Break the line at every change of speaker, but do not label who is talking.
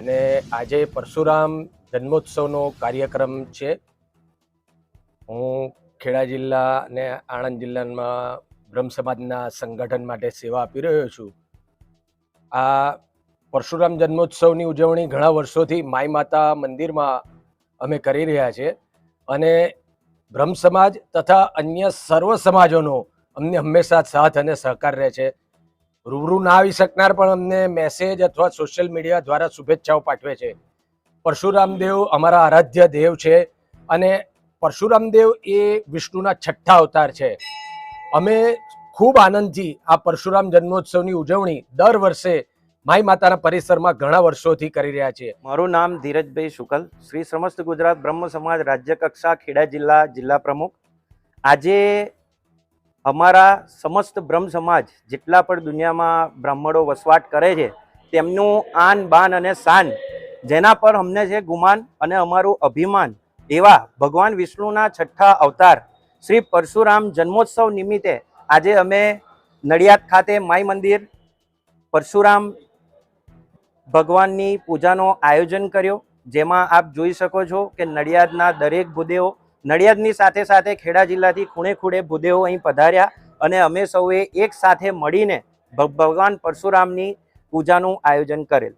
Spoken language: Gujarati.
અને આજે પરશુરામ જન્મોત્સવનો કાર્યક્રમ છે. હું ખેડા જિલ્લા અને આણંદ જિલ્લામાં બ્રહ્મ સમાજના સંગઠન માટે સેવા આપી રહ્યો છું. આ પરશુરામ જન્મોત્સવની ઉજવણી ઘણા વર્ષોથી માઈ માતા મંદિરમાં અમે કરી રહ્યા છે અને બ્રહ્મ સમાજ તથા અન્ય સર્વ સમાજોનો અમને હંમેશા સાથ અને સહકાર રહે છે. રૂબરૂ ના આવી શકનાર પણ અમને મેસેજ અથવા સોશિયલ મીડિયા દ્વારા શુભેચ્છાઓ પાઠવે છે. પરશુરામ દેવ અમારા આરાધ્ય દેવ છે અને પરશુરામ દેવ એ વિષ્ણુના છઠ્ઠા અવતાર છે. અમે ખૂબ આનંદથી આ પરશુરામ જન્મોત્સવની ઉજવણી દર વર્ષે માઈ માતાના પરિસરમાં ઘણા વર્ષોથી કરી રહ્યા છીએ.
મારું નામ ધીરજભાઈ શુકલ, શ્રી સમસ્ત ગુજરાત બ્રહ્મ સમાજ રાજ્ય કક્ષા ખેડા જિલ્લા જિલ્લા પ્રમુખ. આજે અમારા સમસ્ત બ્રહ્મ સમાજ જેટલા પણ દુનિયામાં બ્રાહ્મણો વસવાટ કરે છે, તેમનું આન, બાન અને શાન જેના પર અમને છે ગુમાન અને અમારું અભિમાન એવા ભગવાન વિષ્ણુના છઠ્ઠા અવતાર શ્રી પરશુરામ જન્મોત્સવ નિમિત્તે આજે અમે નડિયાદ ખાતે માઈ મંદિર પરશુરામ ભગવાનની પૂજાનો આયોજન કર્યો, જેમાં આપ જોઈ શકો છો કે નડિયાદના દરેક ભૂદેવો નડિયાદની સાથે સાથે ખેડા જિલ્લાથી ખૂણે ખૂણે ભૂદેવો અહીં પધાર્યા અને અમે સૌએ એક સાથે મળીને ભગવાન પરશુરામની પૂજાનું આયોજન કરેલ.